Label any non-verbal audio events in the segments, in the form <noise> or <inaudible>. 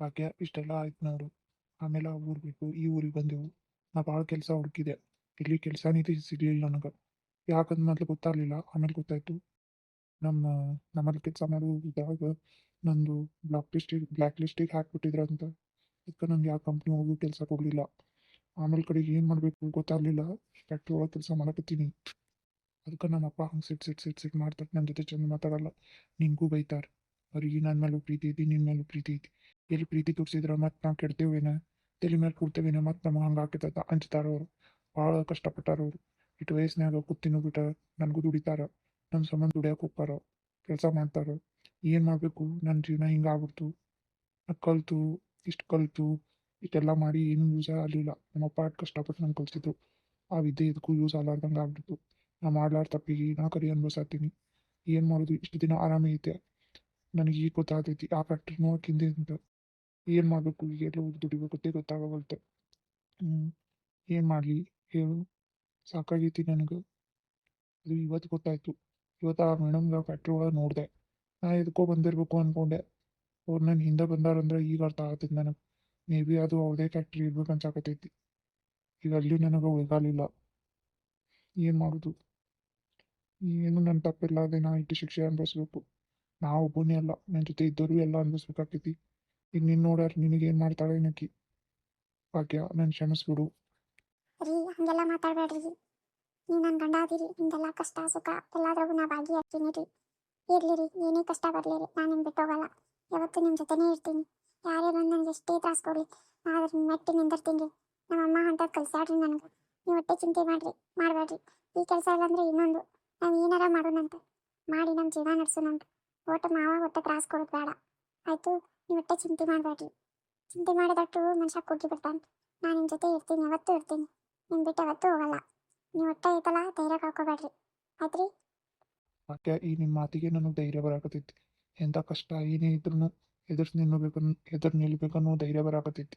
ಭಾಗ್ಯ ಇಷ್ಟೆಲ್ಲ ಆಯ್ತು ನೋಡು. ಆಮೇಲೆ ಆ ಊರು ಬಿಟ್ಟು ಈ ಊರಿಗೆ ಬಂದೆವು. ನಾ ಭಾಳ ಕೆಲಸ ಹುಡುಕಿದೆ. ಇಲ್ಲಿ ಕೆಲಸ ನೀತಿ ಸಿಗಲಿಲ್ಲ ನನಗೆ. ಯಾಕಂದ್ ಮೊದಲು ಗೊತ್ತಾಗ್ಲಿಲ್ಲ. ಆಮೇಲೆ ಗೊತ್ತಾಯ್ತು. ನಮ್ಮ, ನಮ್ಮಲ್ಲಿ ಕೆಲಸ ಮಾಡೋ ಇದ್ದಾಗ ನಂದು ಬ್ಲಾಕ್ ಲಿಸ್ಟಿಗೆ ಬ್ಲ್ಯಾಕ್ ಲಿಸ್ಟಿಗೆ ಹಾಕ್ಬಿಟ್ಟಿದ್ರು ಅಂತ. ಅದಕ್ಕೆ ನಂಗೆ ಯಾವ ಕಂಪ್ನಿ ಹೋಗಿ ಕೆಲಸ ಕೊಡಲಿಲ್ಲ ಆಮೇಲೆ ಕಡೆಗೆ ಏನು ಮಾಡಬೇಕು ಗೊತ್ತಾಗಲಿಲ್ಲ. ಫ್ಯಾಕ್ಟ್ರಿ ಒಳಗೆ ಕೆಲಸ ಮಾಡಕತ್ತೀನಿ. ಅದಕ್ಕೆ ನಮ್ಮ ಅಪ್ಪ ಹಂಗೆ ಸಿಟ್ ಸಿಟ್ ಸಿಟ್ ಸಿಟ್ ಮಾಡ್ತಾರೆ. ನನ್ನ ಜೊತೆ ಚಂದ ಮಾತಾಡಲ್ಲ. ನಿಂಗೂ ಬೈತಾರೆ. ಅವ್ರಿಗೆ ನನ್ನ ಮೇಲೂ ಪ್ರೀತಿ ಐತಿ ನಿನ್ನ ಮೇಲೂ ಪ್ರೀತಿ ಐತಿ. ಎಲ್ಲಿ ಪ್ರೀತಿ ತೋರಿಸಿದ್ರೆ ಮತ್ತೆ ನಾವು ಕೆಡ್ತೇವೇನ ತಲೆ ಮೇಲೆ ಕೊಡ್ತೇವೇನ ಮತ್ತೆ ನಮಗೆ ಹಂಗೆ ಹಾಕಿದ ಅವರು. ಭಾಳ ಕಷ್ಟಪಟ್ಟಾರ ಅವರು. ಇಟ್ಟು ವಯಸ್ಸಿನಾಗ ಕೂತಿನೂ ಬಿಟ್ಟ ನನಗೂ ದುಡಿತಾರ. ನನ್ನ ಸಂಬಂಧ ದುಡಿಯಕ್ಕೆ ಹೋಗ್ತಾರ. ಕೆಲಸ ಮಾಡ್ತಾರ. ಏನು ಮಾಡಬೇಕು? ನನ್ನ ಜೀವನ ಹಿಂಗೆ ಆಗ್ಬಿಡ್ತು. ಕಲ್ತು, ಇಷ್ಟು ಕಲ್ತು, ಇಷ್ಟೆಲ್ಲ ಮಾಡಿ ಏನು ಯೂಸ್ ಆಗಲಿಲ್ಲ. ನಮ್ಮಪ್ಪ ಅಷ್ಟು ಕಷ್ಟಪಟ್ಟು ನಂಗೆ ಕಲಿಸಿದ್ರು. ಆ ವಿದ್ಯೆ ಇದಕ್ಕೂ ಯೂಸ್ ಆಗಲಾರ್ದಂಗೆ ಆಗ್ಬಿಡ್ತು. ನಾ ಮಾಡ್ಲಾರ ತಪ್ಪಿಗೆ ನಾ ಕರಿ ಅನ್ಭವಿಸತ್ತೀನಿ ಏನು ಮಾಡೋದು? ಇಷ್ಟು ದಿನ ಆರಾಮೇ ಐತೆ. ನನಗೆ ಈಗ ಗೊತ್ತಾಗ್ತೈತಿ. ಆ ಫ್ಯಾಕ್ಟ್ರಿನೂ ಹಾಕಿಂದೆ ಅಂತ. ಏನು ಮಾಡಬೇಕು ಎಲ್ಲ ಹೋಗಿ ದುಡಿಬೇಕು ಅಂತ ಗೊತ್ತಾಗವಲ್ತು. ಹ್ಞೂ ಏನು ಮಾಡಲಿ ಹೇಳು. ಸಾಕಾಗೈತಿ ನನಗೆ. ಅದು ಇವತ್ತು ಗೊತ್ತಾಯ್ತು. ಇವತ್ತು ಆ ಮೇಡಮ್ಗೆ ಫ್ಯಾಕ್ಟ್ರಿ ಒಳಗೆ ನೋಡಿದೆ. ನಾ ಎದಕ್ಕೋ ಬಂದಿರಬೇಕು ಅಂದ್ಕೊಂಡೆ ಅವ್ರು ನನ್ನ ಹಿಂದೆ ಬಂದಾರಂದ್ರೆ ಈಗ ಅರ್ಥ ಆಗ್ತೈತಿ ನನಗೆ. ಮೇ ಬಿ ಅದು ಅವ್ರದೇ ಫ್ಯಾಕ್ಟ್ರಿ ಇರ್ಬೇಕು ಅನ್ಸಾಕತೈತಿ ಈಗ ಅಲ್ಲಿ ನನಗೆ ಉಳಿಗಾಲಿಲ್ಲ ಏನು ಮಾಡೋದು? ಏನು ನನ್ನ ತಪ್ಪಿಲ್ಲ. ಅದೇ ನಾ ಇಟ್ಟು ಶಿಕ್ಷೆ ಅನ್ಭವಿಸ್ಬೇಕು. ನಾ ಒಬ್ಬನೇ ಅಲ್ಲ. ನನ್ನ ಜೊತೆ ಇದ್ದವರು ಎಲ್ಲ ಅನುಭವಿಸ್ಬೇಕಾಕೈತಿ. ಈಗ ನೀನು ನೋಡ್ಯಾರ ನಿನಗೇನು ಮಾಡ್ತಾಳೆ ಏನಕ್ಕಿ? ಭಾಗ್ಯ ನನ್ನ ಕ್ಷಮಿಸ್ಬಿಡು. ರೀ, ಹಂಗೆಲ್ಲ ಮಾತಾಡಬೇಡ್ರಿ. ನೀವು ನನ್ನ ಗಂಡ ಅದೀರಿ ನಿಮ್ದೆಲ್ಲ ಕಷ್ಟ ಸುಖ ಎಲ್ಲಾದ್ರಾಗೂ ನಾ ಭಾಗಿಯಾಗ್ತೀನಿ ರೀ. ಇರ್ಲಿ ರೀ, ಏನೇ ಕಷ್ಟ ಬರಲಿ ರೀ, ನಾನು ನಿಮ್ಗೆ ಬಿಟ್ಟೋಗಲ್ಲ ಯಾವತ್ತೂ ನಿಮ್ಮ ಜೊತೆನೇ ಇರ್ತೀನಿ. ಯಾರೇ ಬಂದು ನನಗೆ ಎಷ್ಟೇ ತ್ರಾಸ ಕೊಡಲಿ ನಾ ಅದ್ರ ಮೆಟ್ಟಿ ನಿಂದಿರ್ತೀನಿ ರೀ. ನಮ್ಮ ಅಮ್ಮ ಅಂತ ಕಲ್ಸಾಡ್ರಿ ನನಗೆ. ನೀವು ಹೊಟ್ಟೆ ಚಿಂತೆ ಮಾಡ್ರಿ, ಮಾಡಬೇಡ್ರಿ. ಈ ಕೆಲಸ ಇಲ್ಲ ಅಂದ್ರೆ ಇನ್ನೊಂದು. ನಾವು ಏನಾರ ಮಾಡೋಣಂತ. ಮಾಡಿ ನಮ್ಮ ಜೀವನ ನಡೆಸೋಣಂತ ಒಟ್ಟು ಮಾವ ಒಟ್ಟು ತ್ರಾಸ್ ಕೊಡೋದು ಬೇಡ. ಆಯಿತು? ನೀವು ಹೊಟ್ಟೆ ಚಿಂತೆ ಮಾಡಬೇಡ್ರಿ. ಚಿಂತೆ ಮಾಡಿದಟ್ಟು ಮನುಷ್ಯ ಕುಗ್ಗಿ ಬಿಡ್ತಾನೆ. ನಾನು ನಿಮ್ಮ ಜೊತೆ ಇರ್ತೀನಿ ಯಾವತ್ತೂ ಇರ್ತೀನಿ. ನಿಮ್ಮ ಬಿಟ್ಟು ಯಾವತ್ತೂ ಹೋಗಲ್ಲ. ನೀವು ಒಟ್ಟ ಐತಲ್ಲ ಧೈರ್ಯ ಕಳ್ಕೊಬೇಡ್ರಿ. ಆಯ್ತ್ರಿ? ಮತ್ತೆ ಈ ನಿಮ್ಮ ಮಾತಿಗೆ ನನಗೆ ಧೈರ್ಯ ಬರಾಕತ್ತೈತಿ ಎಂಥ ಕಷ್ಟ ಏನೇ ಇದ್ರೂ ಎದುರು ನಿಲ್ಲಬೇಕು ಎದುರು ನಿಲ್ಬೇಕನ್ನೋ ಧೈರ್ಯ ಬರಾಕತ್ತೈತಿ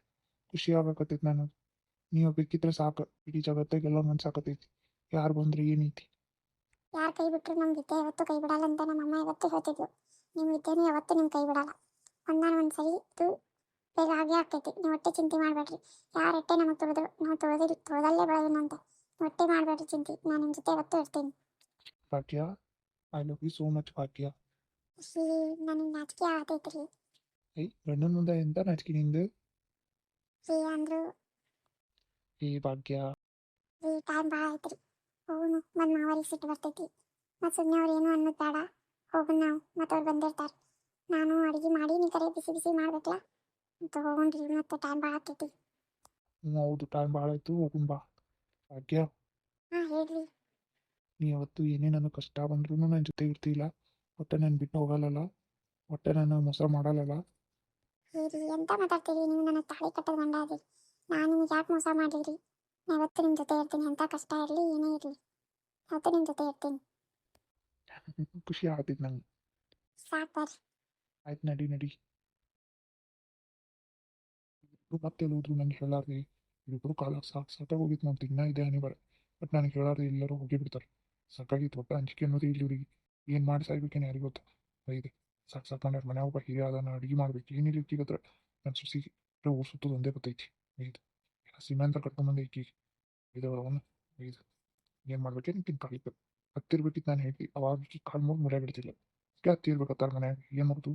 ಖುಷಿ ಆಗಕತ್ತೈತಿ ನನಗೆ. ನೀವು ಬೇಕಿದ್ರೆ ಸಾಕು ಇಡೀ ಜಗತ್ತಾಗೆಲ್ಲ ಮನ್ಸಾಕತ್ತೈತಿ. ಯಾರು ಬಂದ್ರೆ ಏನೈತಿ ಯಾರು ಕೈ ಬಿಟ್ರು ನಮ್ಮ ವಿದ್ಯೆ ಯಾವತ್ತೂ ಕೈ ಬಿಡಲ್ಲ ಅಂತ ನಮ್ಮ ಅಮ್ಮ ಯಾವತ್ತೂ ಹೇಳ್ತಿದ್ಲು. ನಿಮ್ಮ ವಿದ್ಯೆನೂ ಯಾವತ್ತೂ ನಿಮ್ಮ ಕೈ ಬಿಡಲ್ಲ. ಒಂದಾನ ಒಂದು ಸರಿ ಇದು ಬೇಗ ಆಗೇ ಆಗ್ತೈತಿ. ನೀವು ಹೊಟ್ಟೆ ಚಿಂತೆ ಮಾಡಬೇಡ್ರಿ. ಯಾರು ಹೊಟ್ಟೆ ನಮಗೆ ತೊಳೆದ್ರು ನಾವು ತುಳಿದಿರಿ ತುಳಿದಲ್ಲೇ ಬೆಳೆಯೋಣಂತೆ. ಹೊಟ್ಟೆ ಮಾಡಬೇಡ್ರಿ ಚಿಂತೆ. ನಾನು ನಿಮ್ಮ ಜೊತೆ ಯಾವತ್ತೂ ಇರ್ತೀನಿ. Bhagya I love you so much Bhagya ನನಗೆ ನಾಚಿಕೆ ಆಗತೈತ್ರಿ. ಐ ಗಂಡನ ಮುಂದೆ ಎಂತ ನಾಚಿಕೆ ನಿಂದು? ಏ ಅಂದ್ರು. ಏ ಭಾಗ್ಯ ಈ ಟೈಮ್ ಭಾಳ ಐತ್ರಿ ಹೋಗುನು. ಬಂದು ಮಾವರಿಗೆ ಸಿಟ್ಟು ಬರ್ತೈತಿ. ಮತ್ತು ಸುಮ್ಮನೆ ಅವ್ರು ಏನು ಅನ್ನೋದು ಬೇಡ. ಹೋಗೋಣ ನಾವು. ಮತ್ತೆ ಅವ್ರು ಬಂದಿರ್ತಾರೆ. ನಾನು ಅಡುಗೆ ಮಾಡಿ ನೀ ಕರೆ ಬಿಸಿ ಬಿಸಿ ಮಾಡ್ಬೇಕಲ್ಲ? ತಗೊಂಡ್ರಿ ಮತ್ತೆ ಟೈಮ್ ಭಾಳ ಆಗ್ತೈತಿ ಹೌದು ಟೈಮ್ ಭಾಳ ಆಯ್ತು ಹೋಗುಂ ಬಾ. ಭಾಗ್ಯ. ಹಾಂ ಹೇಳ್ರಿ. ನೀ ಅವತ್ತು ಏನೇ ನನಗೆ ಕಷ್ಟ ಬಂದ್ರೂ ನನ್ನ ಜೊತೆ ಇರ್ತಿಲ್ಲ. ಒಟ್ಟೆ ನಾನು ಬಿಟ್ಟು ಹೋಗಲ್ಲಲ್ಲ. ಒಟ್ಟೆ ನಾನು ಮೋಸ ಮಾಡಲ್ಲಲ್ಲ. ಹೇಳ್ರಿ ಎಂತ ಮಾತಾಡ್ತೀರಿ ನೀವು ನನ್ನ ತಾಳಿ ಕಟ್ಟದ ಗಂಡ ನಾನು ನಿಮಗೆ ಯಾಕೆ ಮೋಸ ಮಾಡಿರಿ ನಾ ಯಾವತ್ತೂ ನಿಮ್ಮ ಜೊತೆ ಇರ್ತೀನಿ ಎಂಥ ಕಷ್ಟ ಇರಲಿ ಏನೇ ಇರಲಿ. ಅವತ್ತು ನಿಮ್ಮ ಜೊತೆ ಇರ್ತೀನಿ. <laughs> ಖುಷಿ ಆಗ್ತೈತಿ ನಂಗೆ. ಸಾಕು ಆಯ್ತು ನಡಿ ನಡಿ. ಮತ್ತೆ ಹೋದ್ರು ನಂಗೆ ಹೇಳಾರ್ರಿ ಇಬ್ಬರು ಕಾಲ ಸಾಕು ಸಾಕಾಗಿ ಹೋಗಿತ್ತು ನಾನು ತಿನ್ನ ಇದೆ ಅನಿವಾರ್ಯ ಬಟ್ ನನಗೆ ಹೇಳಾರ್ರಿ ಎಲ್ಲರೂ ಹೋಗಿ ಬಿಡ್ತಾರೆ. ಸಾಕಾಗಿತ್ತು ಒಟ್ಟು ಅಂಜಿಕೆ ಅನ್ನೋದು ಇಲ್ಲಿ ಇವ್ರಿಗೆ. ಏನು ಮಾಡಿ ಸಾಯ್ಬೇಕೇನು ಯಾರಿಗೆ ಗೊತ್ತಾ ಬೈದೆ ಸಾಕು ಸಾಕೊಂಡ್ರೆ ಮನೆ ಒಬ್ಬ ಹಿರಿಯ ಅದನ್ನ ಅಡುಗೆ ಮಾಡ್ಬೇಕು. ಏನಿಲ್ಲ ಇಕ್ಕಿಗತ್ರ ನನ್ನ ಸುಸಿ ಊರು ಸುತ್ತೋದು ಒಂದೇ ಗೊತ್ತೈತಿ. ಇದು. ಸಿಮೆಂಟ್ ಕಟ್ಕೊಂಬಂದು ಈಕಿ. ಇದು ಅವನು. ಇದು. ಏನು ಮಾಡ್ಬೇಕೇನು ತಿನ್ ಕಾಲಿಕ್ಕೆ ಹತ್ತಿರ್ಬೇಕಿತ್ತು ನಾನು ಹೇಳಿ ಅವಾಗ ಕಾಲು ಮೂರು ಮುರಿಯ ಬಿಡ್ತಿಲ್ಲ ಹತ್ತಿ ಇರ್ಬೇಕತ್ತಾರ ಮನ್ಯಾಗ. ಏನು ಮಾಡೋದು?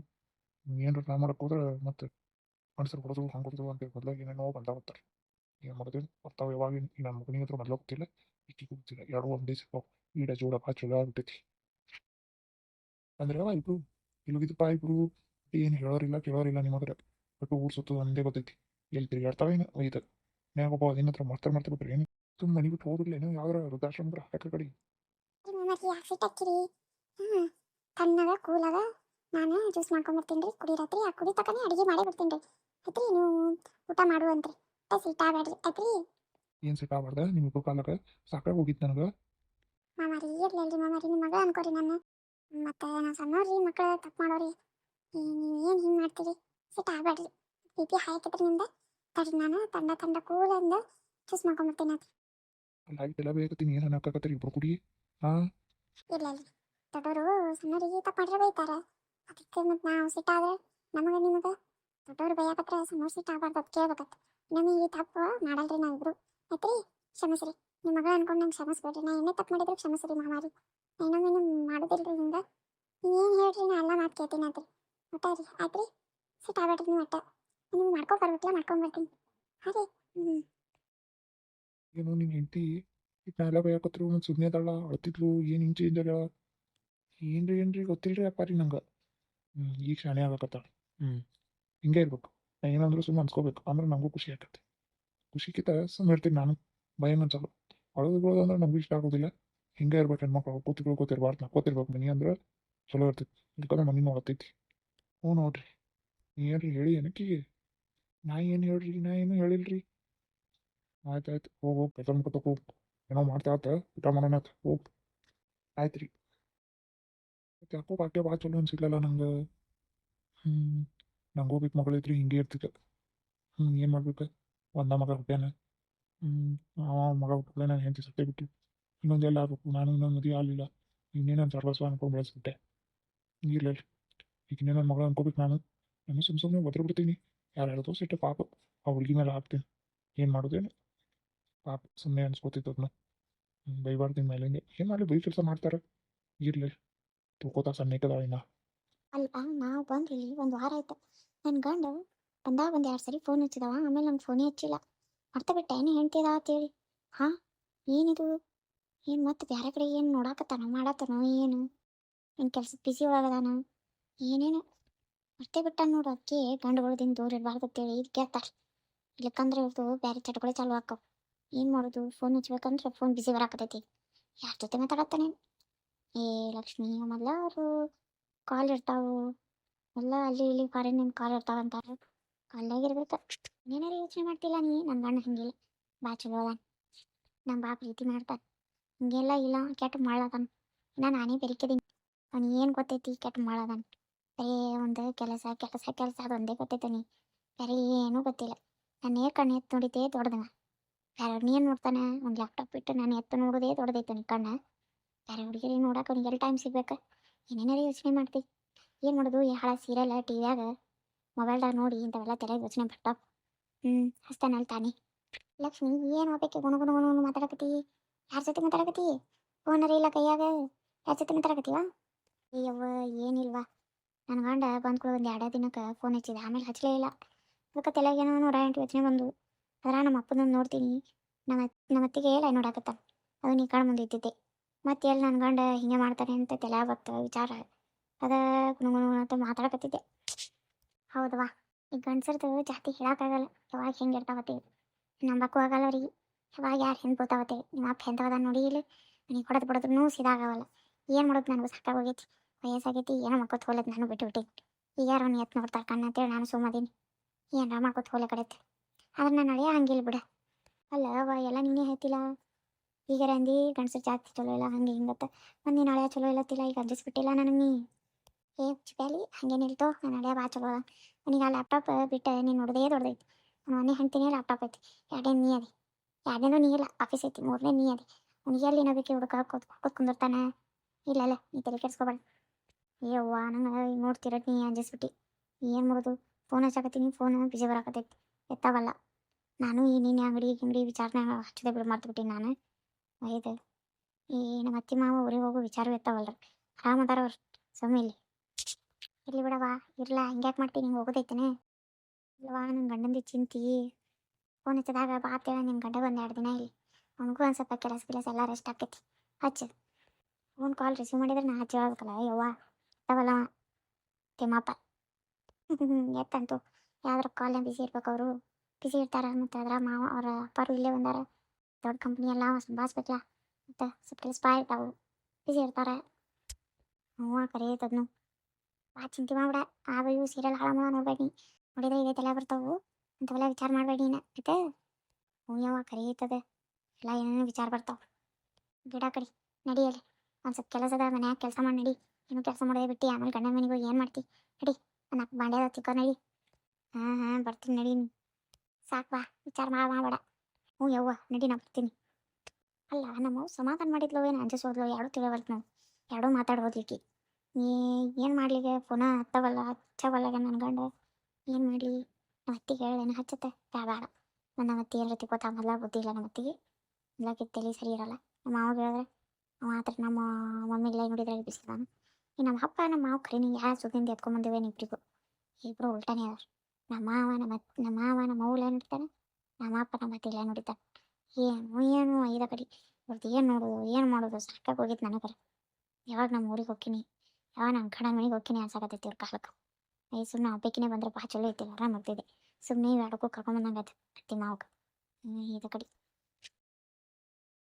ಏನಾರ ನಾ ಮಾಡಕ್ಕೆ ಹೋದ್ರೆ ಮತ್ತೆ ಮನುಷ್ಯರು ಕೊಡೋದು ಹಂಗೆ ಕೊಡೋದು ಅಂತ ಮೊದಲಾಗಿ ಏನೇನೋ ಬಂದ ಬರ್ತಾರೆ ಏನು ಮಾಡೋದು ಬರ್ತಾವೆ ಯಾವಾಗ ನಮ್ಮ ಮಗನಿಗೆ ಹತ್ರ ಮೊದಲು ಹೋಗ್ತಿಲ್ಲ ಈಕಿಗೆ ಹೋಗ್ತಿಲ್ಲ ಎರಡು ಒಂದೇ ದಿವಸ ಈಡ ಜೋಡಪ್ಪ ಚಲೋ ಆಗ್ಬಿಟ್ಟೈತಿ ಅಂದ್ರೆ ಇಬ್ರು ಇಲ್ಲಗಿದ್ದಪ್ಪ ಇಬ್ರು ಏನು ಹೇಳೋರಿಲ್ಲ, ಕೇಳೋರಿಲ್ಲ ನಿಮ್ಮ ಹತ್ರ. ಬಟ್ ಊರು ಸುತ್ತೋದು ಒಂದೇ ಗೊತ್ತೈತಿ. ಎಲ್ಲಿ ತಿರುಗಾಡ್ತಾವೆ ಏನು ಒಯ್ದು ಮನ್ಯಾಗ ಒಬ್ಬ ಅದೇನ ಹತ್ರ ಮಾಡ್ತಾರೆ ಮಾಡ್ತಾರೆ ಬಿಟ್ರೆ ಏನು? ತುಂಬ ಮನೆ ಬಿಟ್ಟು ಹೋಗಿರ್ಲಿ ಏನೋ? ಯಾವ್ದಾರ ವೃದ್ಧಾಶ್ರಮ ಹಾಕ ಕಡೆ. ಕನ್ನಡ ಯಾಕೆ ನಾನು ಜ್ಯೂಸ್ ಮಾಡ್ಕೊಂಡ್ಬಿಡ್ತೀನಿ ರೀ. ಕುಡಿ ರಾತ್ರಿ. ಆ ಕುಡಿ ತಕನೇ ಅಡುಗೆ ಮಾಡೇ ಬಿಡ್ತೀನಿ ರೀ. ಆಯ್ತ್ರಿ ನೀವು ಊಟ ಮಾಡುವಂತ್ರಿ. ಸಿಟ್ಟ ಬೇಡ್ರಿ. ರೀ ಏನು ಸಿಟ್ ಆಗ್ಬಾರ್ದ ನಿಮ್ಮಿಬ್ಬರು ಕಾಲಕ್ಕೆ ಸಾಕಾಗಿ ಹೋಗಿತ್ತು ನನಗೆ. ಮಾಮಾರಿ ರೀ ಅಲ್ರಿ ಮಾಮಾರಿ. ನಿಮ್ಮ ಮಗ ಅನ್ಕೋರಿ ನಾನು. ಮತ್ತೆ ನಾವು ಸಣ್ಣವ್ರಿ ಮಕ್ಕಳು ತಪ್ಪು ಮಾಡೋರಿ. ನೀವು ಏನು ಹಿಂಗೆ ಮಾಡ್ತೀರಿ? ಸಿಟ್ಟು ಆಗಬೇಡ್ರಿ ಬಿ ಪಿ ಹೈ ಆಕೈತ್ರಿ ನಿಮ್ದು. ತಡಿ ನಾನು ತಂಡ ತಂಡ ಕೂಲಿಂದ ಜ್ಯೂಸ್ ಮಾಡ್ಕೊಂಬರ್ತೀನಿ ಆಯ್ತು ಅಲ್ಲಿ ಆಗಿದ್ದೆಲ್ಲ ಬೇಕತ್ತೀನಿ ಏನು ಅನ್ನಕ್ಕಾಗತ್ತಾರೆ ಇಬ್ಬರು ಕುಡಿ. ಹಾಂ ಇಲ್ಲ ರೀ ದೊಡ್ಡವರು ಸಣ್ಣವರಿಗೆ ತಪ್ಪು ಮಾಡ್ರೆ ಬೈತಾರೆ. ಅದಕ್ಕೆ ಮತ್ತೆ ನಾವು ಸಿಟ್ಟಾದ್ರೆ ನಮಗೆ ನಿಮಗೆ ದೊಡ್ಡವ್ರು ಬೈಯಾಕತ್ರ ಸಮೋಸೆ ಇಷ್ಟ ಆಗ್ಬಾರ್ದು ಅದು ಕೇಳ್ಬೇಕತ್ತ ನಮಗೆ ಈ ತಪ್ಪು ಮಾಡಲ್ರಿ ನಾವಿಬ್ರು. ಆಯ್ತ್ರಿ? ಕ್ಷಮಿಸ್ರಿ. ನಿಮ್ಮ ಮಗಳು ಅನ್ಕೊಂಡು ನಂಗೆ ಕ್ಷಮಿಸ್ಬೇಡ್ರಿ. ನಾ ಏನೇ ತಪ್ಪು ಮಾಡಿದ್ರು ಕ್ಷಮಿಸ್ರಿ ಮಾಮಾರಿ ನಾ ಇನ್ನೊಮ್ಮೆ ಮಾಡೋದಿಲ್ರಿ ಹಿಂಗೆ? ಏನು ಹೇಳ್ರಿ? ನಾ ಎಲ್ಲ ಮಾತು ಕೇಳ್ತೀನಿ ಆತ್ರಿ. ಒಟ್ಟ ರೀ. ಆಯ್ತ್ರಿ? ಸಿಟ್ ಆಗ್ಬೇಡ್ರಿ ನೀವು ಒಟ್ಟ. ನೀವು ಮಾಡ್ಕೊಂಡು ಬರ್ಬೇಕಲ್ಲ, ಮಾಡ್ಕೊಂಡು ಬರ್ತೀನಿ. ಹಾಂ ಹ್ಞೂ ಏನೋ ನಿನ್ನ ಹೆಂಡತಿ ಇದನ್ನೆಲ್ಲ ಬೈಯಾಕತ್ರು ಒಂದು ಸುಮ್ಮನೆ ಅದಳ, ಅಳ್ತಿದ್ಲು, ಏನು ಹಿಂಗೆ ಚೇಂಜ್ ಆಗ್ಯಾಳ ಏನ್ರಿ ಏನ್ರಿ ಗೊತ್ತಿಲ್ರಿ ಅಪ್ಪಾರಿ ನಂಗೆ? ಹ್ಞೂ ಈಗ ಶಾಣೆ ಆಗಕತ್ತಾಳ ಹ್ಞೂ ಹಿಂಗೆ ಇರ್ಬೇಕು. ನಾ ಏನಂದ್ರು ಸುಮ್ಮನೆ ಅನ್ಸ್ಕೋಬೇಕು. ಅಂದ್ರೆ ನಮಗೂ ಖುಷಿ ಆಕತ್ತೆ ಖುಷಿಕಿತ ಸುಮ್ಮನೆ ಇರ್ತೀನಿ ನಾನು. ಭಯನ ಅನ್ಸಲ್ಲ ಅಳೋದು ಅಂದ್ರೆ ನಮಗೂ ಇಷ್ಟ ಆಗೋದಿಲ್ಲ. ಹಿಂಗೆ ಇರ್ಬೇಕು ಹೆಣ್ಮಕ್ಳು. ಕೂತಿಗಳು ಕೂತಿರ್ಬಾರ್ದು. ಕೂತಿರ್ಬೇಕು. ಮನೆ ಅಂದ್ರೆ ಚಲೋ ಇರ್ತೈತಿ ಇದಕ್ಕಂದ್ರೆ ಮನೆ ನೋಡತ್ತೈತಿ ಹ್ಞೂ ನೋಡ್ರಿ. ಏನ್ರಿ ಹೇಳಿ ಏನಕ್ಕೆ? ನಾ ಏನು ಹೇಳ್ರಿ? ನಾ ಏನು ಹೇಳಿಲ್ರಿ? ಆಯ್ತು ಆಯ್ತು. ಹೋಗಿ ಹೋಗಿ. ಕೆಲಸ ಮುಖ ಹೋಗಿ ಏನೋ ಮಾಡ್ತಾ ಆತ. ಊಟ ಮಾಡೋಣ ಹೋಗಿ. ಆಯ್ತು ರೀ ಯಾಕೋ ಭಾಗ್ಯ ಭಾಳ ಚಲೋ ಅನ್ಸಿಲ್ಲಲ್ಲ ನಂಗೆ ಹ್ಞೂ ನಂಗೆ ಹೋಗ್ಬೇಕು ಮಗಳೈತ್ರಿ ಹಿಂಗೆ ಇರ್ತಿದ್ದೆ ಹ್ಞೂ ಏನು ಮಾಡ್ಬೇಕು ಒಂದ ಮಗ ಹುಟ್ಟ್ಯಾನ ಹ್ಞೂ ಅವ ಮಗ ಹುಟ್ಟಲೆ ನಾನು ಹೆಂಡತಿ ಸತ್ತೇ ಬಿಟ್ಟು ಇನ್ನೊಂದೆಲ್ಲ ಆಗ್ಬೇಕು ನಾನು ಇನ್ನೊಂದು ಮದುವೆ ಆಗಲಿಲ್ಲ ಇನ್ನೇನು ಸರ್ವಸ್ವ ಅನ್ಕೊಂಡು ಬೆಳೆಸ್ಬಿಟ್ಟೆ ಇರಲಿಲ್ಲ ಈಗ ಇನ್ನೇನು ನನ್ನ ಮಗಳು ಅನ್ಕೋಬೇಕು ನಾನು ನಾನು ಸುಮ್ಮ ಸುಮ್ಮನೆ ಒದ್ರ ಬಿಡ್ತೀನಿ ಯಾರು ಹೇಳ್ದೋ ಸಿಟ್ಟು ಪಾಪ ಆ ಹುಡುಗಿ ಮೇಲೆ ಹಾಕ್ತೀನಿ ಏನು ಮಾಡೋದೇನು ಪಾಪ ಸುಮ್ಮನೆ ಅನ್ಸ್ಕೋತಿತ್ತು ಅದನ್ನ ಬೈಬಾರ್ದಿನ ಮೇಲೆ ಏನು ಮಾಡಲಿ ಬೈ ಕೆಲಸ ಮಾಡ್ತಾರೆ ಇರಲಿ ತೂಕೋತಾ ಸಣ್ಣಕ್ಕದ ಇನ್ನ ಅಲ್ಪ ನಾವು ಬಂದು ಒಂದು ವಾರ ಆಯ್ತು ನನ್ನ ಗಂಡ ಬಂದಾಗ ಒಂದು ಎರಡು ಸರಿ ಫೋನ್ ಹಚ್ಚಿದವ ಆಮೇಲೆ ನನ್ನ ಫೋನೇ ಹಚ್ಚಿಲ್ಲ ಅರ್ಥ ಬಿಟ್ಟೆ ಏನು ಹೇಳ್ತಿದ ಅಂತೇಳಿ ಹಾ ಏನಿದು ಏನು ಮತ್ತೆ ಬೇರೆ ಕಡೆ ಏನು ನೋಡಾಕತ್ತಾನ ಮಾಡತ್ತಾನೋ ಏನು ಏನು ಕೆಲಸ ಬಿಸಿ ಒಳಗದಾನ ಏನೇನು ಮರ್ತೇ ಬಿಟ್ಟ ನೋಡು ಅದಕ್ಕೆ ಗಂಡುಗಳದಿಂದ ದೂರ ಇರಬಾರ್ದು ಅಂತೇಳಿ ಇದು ಕೇಳ್ತಾರೆ ಇಲ್ಲಕ್ಕಂದ್ರೆ ಇವ್ರದ್ದು ಬೇರೆ ಚಟಗಳು ಚಾಲು ಆಕ್ಕವು ಏನು ಮಾಡೋದು ಫೋನ್ ಹಚ್ಬೇಕಂದ್ರೆ ಫೋನ್ ಬಿಸಿ ಬರಾಕತೈತಿ ಯಾರ ಜೊತೆ ಮಾತಾಡತ್ತಾನೆ ಏ ಲಕ್ಷ್ಮಿ ಮೊದಲ ಅವರು ಕಾಲ್ ಇರ್ತಾವು. ಎಲ್ಲ ಅಲ್ಲಿ ಇಲ್ಲಿ ಫಾರಿನ್ ಕಾಲ್ ಇರ್ತಾವ ಅಂತಾರೆ ಕಾಲ್ದಾಗಿರ್ಬೇಕು ಏನಾರು ಯೋಚನೆ ಮಾಡ್ತಿಲ್ಲ ನೀ? ನನ್ನ ಗಂಡ ಹಂಗಿಲ್ಲ ಬಾ ಚಲೋ ನಮ್ಮ ಬಾ ಪ್ರೀತಿ ಮಾಡ್ತಾನೆ. ಹಿಂಗೆಲ್ಲ ಇಲ್ಲ. ಕೆಟ್ಟ ಮಾಡದಾನ ಇನ್ನ ನಾನೇ ಬೆರಿಕಿದೀನಿ. ಅವ್ನು ಏನು ಗೊತ್ತೈತಿ? ಕೆಟ್ಟ ಮಾಡದಾನ ಬರೀ ಒಂದು ಕೆಲಸ ಕೆಲಸ ಕೆಲಸ ಅದೊಂದೇ ಒಂದೇ ಗೊತ್ತೈತನಿ ಬೇರೆ ಏನೂ ಗೊತ್ತಿಲ್ಲ. ಏ ಕಣ್ಣು ಎತ್ತು ನೋಡಿದ್ದೇ ದೊಡ್ಡದವ. ಬೇರೆ ನೀನು ನೋಡ್ತಾನೆ? ಒಂದು ಲ್ಯಾಪ್ಟಾಪ್ ಇಟ್ಟು ನಾನು ಎತ್ತು ನೋಡೋದೇ ದೊಡ್ಡದೈತನಿ ಕಣ್ಣ. ಬೇರೆ ಹುಡುಗಿರಿ ನೋಡಕ್ಕೆ ಅವ್ನಿಗೆ ಎಲ್ಲಿ ಟೈಮ್ ಸಿಗ್ಬೇಕು? ಏನೇನಾರು ಯೋಚನೆ ಮಾಡ್ತಿ. ಏನು ಮಾಡೋದು? ಹಳ ಸೀರಿಯಲ್ ಟಿವ್ಯಾಗ ಮೊಬೈಲ್ದಾಗ ನೋಡಿ ಇಂಥವೆಲ್ಲ ತಲೆ ಯೋಚನೆ ಬರ್ತಾವ ಹ್ಞೂ ಹಸ್ತಾನಲ್ಲಿ ತಾನೇ. ಲಕ್ಷ್ಮಿ, ಏನು ಹೋಗ್ಬೇಕು ಗುಣ ಗುಣ ಗುಣ ಮಾತಾಡಕತ್ತಿ. ಯಾರ ಜೊತೆ ಮಾತಾಡಕತ್ತಿ? ಫೋನರ ಇಲ್ಲ ಕೈಯಾಗ. ಯಾರ ಜೊತೆ ಮಾತಾಡಕತ್ತೀವ? ಅಯ್ಯವ್ವ ಏನಿಲ್ವಾ ನನ್ನ ಗಂಡ ಬಂದ್ಕೊಳ್ಳೋ ಒಂದು ಎರಡೇ ದಿನಕ್ಕೆ ಫೋನ್ ಹಚ್ಚಿದೆ. ಆಮೇಲೆ ಹಚ್ಚಲೇ ಇಲ್ಲ. ಅದಕ್ಕೆ ತಲೆಗೇನೋ ನೂರ ಎಂಟು ಯೋಚನೆ ಬಂದು. ಅದ್ರ ನಮ್ಮ ಅಪ್ಪನ ನೋಡ್ತೀನಿ. ನಮ್ಮ ನಮ್ಮ ಅತ್ತಿಗೆ ಹೇಳ ನೋಡಾಕತ್ತ ಅದು ನೀ ಮುಂದೆ ಇದ್ದಿದ್ದೆ. ಮತ್ತೆ ಎಲ್ಲಿ ನನ್ನ ಗಂಡ ಹಿಂಗೆ ಮಾಡ್ತಾನೆ ಅಂತ ತಲೆ ಬತ್ತ ವಿಚಾರ. ಅದ ಗುಣಗುಣ ಅಂತ ಮಾತಾಡಕತ್ತಿದ್ದೆ ಹೌದವಾ ಈ ಗಂಡಸರ್ದು ಜಾಸ್ತಿ ಹೇಳಕ್ಕಾಗಲ್ಲ ಯಾವಾಗ ಹೆಂಗೆ ಇರ್ತಾವತ್ತೆ. ನಂಬಕ್ಕೂ ಆಗಲ್ಲ ರೀ ಯಾವಾಗ ಯಾರು ಹೆಂಗೆ ಬೋತಾವತ್ತೆ ನಿಮ್ಮ ಅಪ್ಪ ಎಂಥವದ ನೋಡಿ ಇಲ್ಲಿ ನನಗೆ ಹೊಡೆದು ಬಿಡೋದ್ರೂ ಸಿದಾಗವಲ್ಲ ಏನು ಮಾಡೋದು ನನಗೂ ಸಾಕಾಗೋಗೈತಿ ವಯಸ್ಸಾಗೈತಿ, ಏನೋ ಮಾಡ್ಕೊತ ಹೋಲದ್ ನಾನು ಬಿಟ್ಟು ಬಿಟ್ಟಿನಿ. ಈಗ ಯಾರು ಅವ್ನು ಎತ್ತು ನೋಡ್ತಾರೆ ಕಣ್ಣ ಅಂತೇಳಿ ನಾನು ಸುಮ್ಮದೀನಿ ಏನಾರ ಮಾಡ್ಕೊತ ಹೋಲೆ ಕಡೆತ್ತೆ ಆದ್ರೆ ನಾನು ಅಳಿಯ ಹಂಗಿಲ್ಲ ಬಿಡ. ಅಲ್ಲ ಎಲ್ಲ ನಿನ್ನೆ ಹೇಳ್ತಿಲ್ಲ. ಈಗ ಅಂದಿ ಗಂಡಸರು ಜಾಸ್ತಿ ಚಲೋ ಇಲ್ಲ, ಹಂಗೆ ಹಿಂಗತ್ತ ಒಂದು ನಾಳೆ ಚಲೋ ಇಲ್ಲತ್ತಿಲ್ಲ, ಈಗ ಅಂಜಿಸ್ಬಿಟ್ಟಿಲ್ಲ ನನಗೆ ನೀ. ಏ ಚಿಪ್ಯಾಲಿ ಹಂಗೇನಿಲ್ತೋ ನಾನು ನಡೆಯ ಭಾಳ ಚಲೋ ಅದ ನನಗೆ ಆ ಲ್ಯಾಪ್ಟಾಪ್ ಬಿಟ್ಟು, ನೀನು ನೋಡೋದೇ ದೊಡ್ಡದೈತಿ. ನಾನು ಒಂದೇ ಹಂತಿನೇ ಲ್ಯಾಪ್ಟಾಪ್ ಐತಿ. ಎರಡನೇ ನೀ ಅದೇ. ಎರಡನೇದು ನೀ ಇಲ್ಲ ಆಫೀಸ್ ಐತಿ, ಮೂರನೇ ನೀ ಅದೇ. ಅವ್ನಿಗೆ ಎಲ್ಲಿ ಏನದಕ್ಕೆ ಹುಡುಕ, ಕೂತ್ ಕೂತ್ ಕುಂದಿರ್ತಾನೆ. ಇಲ್ಲ ಇಲ್ಲ, ನೀ ತಲೆ ಕೆಡ್ಸ್ಕೊಬೇಡ. ಏವ್ವ ನಂಗೆ ನೋಡ್ತಿರೋದು ನೀ ಅಂಜಿಸ್ಬಿಟ್ಟು ಏನು ಮಾಡೋದು? ಫೋನ್ ಹಚ್ಚಾಕತ್ತೀನಿ ಫೋನ್ ಬಿಜಿ ಬರಾಕತ್ತೈತಿ. ಎತ್ತಾವಲ್ಲ. ನಾನು ಈ ನಿನ್ನೆ ಅಂಗಡಿ ಅಂಗಡಿ ವಿಚಾರನ ಹಚ್ಚದೆ ಬಿಡು ಮಾಡ್ತಿಬಿಟ್ಟಿನಿ ನಾನು. ಇದು ಈ ನಮ್ಮ ಅತ್ತಿ ಮಾವ ಊರಿಗೆ ಹೋಗೋ ವಿಚಾರ ಇರ್ತಾವಲ್ರಿ. ಆರಾಮದಾರ ಅವ್ರು ಸುಮ್ಮನೆ ಇಲ್ಲಿ ಇರ್ಲಿ ಬಿಡವ ಇರ್ಲ, ಹಿಂಗ್ಯಾಕೆ ಮಾಡ್ತೀನಿ ಹಿಂಗೆ ಹೋಗೋದೈತೇನೆ. ಇಲ್ಲವಾ ನನ್ನ ಗಂಡಂದಿ ಚಿಂತಿ. ಫೋನ್ ಹಚ್ಚಿದಾಗ ಬಾ ಅಂತೇಳಿ ನಿಮ್ಮ ಗಂಡ ಒಂದು ಎರಡು ದಿನ ಇಲ್ಲಿ. ಅವನಿಗೂ ಒಂದು ಸ್ವಲ್ಪ ಕೆಲಸ ಕೆಲಸ ಎಲ್ಲ ರೆಸ್ಟ್ ಆಕೈತಿ ಹಚ್ಚು. ಫೋನ್ ಕಾಲ್ ರಿಸೀವ್ ಮಾಡಿದ್ರೆ ನಾ ಹಚ್ಚಿ ಹೇಳ್ಬೇಕಲ್ಲ. ಯವ್ವ ಅವಲ್ಲ ತಿಮ್ಮಪ್ಪ. <laughs> ಎತ್ತಂತು. ಯಾವ್ದ್ರ ಕಾಲ್ನ ಬಿಸಿ ಇರ್ಬೇಕು ಅವರು. ಬಿಸಿ ಇರ್ತಾರ, ಮತ್ತು ಅದ್ರ ಮಾವ ಅವರ ಅಪ್ಪರು ಇಲ್ಲೇ ಬಂದಾರ. ದೊಡ್ಡ ಕಂಪ್ನಿ ಎಲ್ಲ ಸಂಭಾಳಿಸ್ಬೇಕಲ್ಲ ಮತ್ತು ಸ್ವಲ್ಪ ಬಾ ಇರ್ತಾವು. ಬಿಸಿ ಇರ್ತಾರೆ. ಹ್ಞೂ ಕರೆಯುತ್ತದ್ನು ಬಾ ಚಿಂತೆ ಮಾಡ್ಬೇಡ. ಆಗ ಇವು ಸೀರಿಯಲ್ ಹಾಳು ಮಾಡೋ ನೋಡ್ಬೇಡಿ. ನೋಡಿದ್ರೆ ಇದೇ ತಲೆ ಬರ್ತಾವು. ಅಂತವೆಲ್ಲ ವಿಚಾರ ಮಾಡಬೇಡಿ ನಾ ಆಯ್ತಾ? ಹ್ಞೂ ಯಾವ ಕರೆಯುತ್ತದೆ ಎಲ್ಲ ಏನೇನು ವಿಚಾರ ಬರ್ತಾವೆ. ಗಿಡ ಕಡಿ. ನಡಿಯಲ್ಲಿ ಒಂದು ಸ್ವಲ್ಪ ಕೆಲಸದ ಮನ್ಯಾಗ ಕೆಲಸ ಮಾಡಿ ನಡಿ. ಏನು ಕೆಲಸ ಮಾಡೋದೇ ಬಿಟ್ಟು. ಆಮೇಲೆ ಗಂಡನ ಮನೆಗೆ ಹೋಗಿ ಏನು ಮಾಡ್ತಿ? ನಡಿ. ನಾಲ್ಕು ಬಾಂಡ್ಯದ ಚಿಕ್ಕ ನಡಿ. ಹಾಂ ಹಾಂ, ಬರ್ತೀನಿ ನಡಿ ಸಾಕ್ ಬಾ. ವಿಚಾರ ಮಾಡ ಮಾಡಬೇಡ ಹ್ಞೂ ಯವ್ವ, ನಡಿ ನಾ ಬರ್ತೀನಿ. ಅಲ್ಲ, ನಮ್ಮ ಸಮಾಧಾನ ಮಾಡಿದ್ಲು ಏನು ಅಂಜಿಸೋದ್ಲು ಯಾರು ತಿಳಿಯವಲ್ತು ನಾವು ಯಾರೋ ಮಾತಾಡ್ಬೋದಿಕ್ಕಿ ಈಕಿ. ನೀ ಏನು ಮಾಡ್ಲಿಕ್ಕೆ ಪುನಃ ಹತ್ತವಲ್ಲ, ಹಚ್ಚವಲ್ಲ ನನ್ನ ಗಂಡ. ಏನು ಮಾಡಲಿ? ನಮ್ಮ ಅತ್ತಿಗೆ ಹೇಳೇನು ಹಚ್ಚತ್ತೆ. ಬೇಡ ನನ್ನ ಅತ್ತೆ ಏನು ರೀತಿ ಮೊದಲ ಬುದ್ಧಿ ಇಲ್ಲ ನಮ್ಮ ಅತ್ತಿಗೆ. ಮೊದಲಾಗಿ ತಲೆ ಸರಿ ಇರಲ್ಲ. ನಮ್ಮ ಮಾವಾಗ ಹೇಳಿದ್ರೆ, ಅವ ಆತರ ನಮ್ಮ ಮಮ್ಮಿ ಲೈ ನೋಡಿದ್ರೆ ಬಿಸಿ ನಾನು ಈ ನಮ್ಮ ಅಪ್ಪ, ನಮ್ಮ ಮಾವ ಯಾರು ಸುದ್ದಿಂದ ಎತ್ಕೊಂಬಂದಿವೆ ಇಬ್ಬರಿಗೂ ಇಬ್ಬರು ಉಲ್ಟಾನೇ ಅದಾರ. ನಮ್ಮ ಮಾವ, ನಮ್ಮ ನಮ್ಮ ಮಾವ, ನಮ್ಮ ಅವಳು ಏನು ನೋಡ್ತಾನೆ ನಮ್ಮ ಅಪ್ಪ ನಮ್ಮ ಅತ್ತೆ ಇಲ್ಲ ನೋಡಿದ್ದಾನೆ ಏನು ಏನು ಐದ ಕಡೆ. ಇವ್ರದ್ದು ಏನು ನೋಡೋದು ಏನು ಮಾಡೋದು? ಸಾಕಾಗಿ ಹೋಗಿತ್ತು ನನಗರ ಯಾವಾಗ ನಮ್ಮ ಊರಿಗೆ ಹೋಗ್ತೀನಿ? ಯಾವಾಗ ನಮ್ಮ ಕಡೆ ಮನೆಗೆ ಹೋಗ್ತೀನಿ ಅನ್ಸಾಕತ್ತೈತಿ ಇವ್ರ ಕಾಲಕ್ಕೆ ಐ ಸುಮ್ಮನೆ ಒಬ್ಬಕಿನೇ ಬಂದ್ರೆ ಭಾಳ ಚಲೋ ಐತಿ ಆರಾಮ್ ಆಗ್ತಿದೆ ಸುಮ್ಮನೆ ಅಡಕ್ಕೂ ಕರ್ಕೊಂಬಂದಂಗೆ ಆಯ್ತು ಅತ್ತಿ ಮಾವಕ್ಕೆ ಕಡೆ.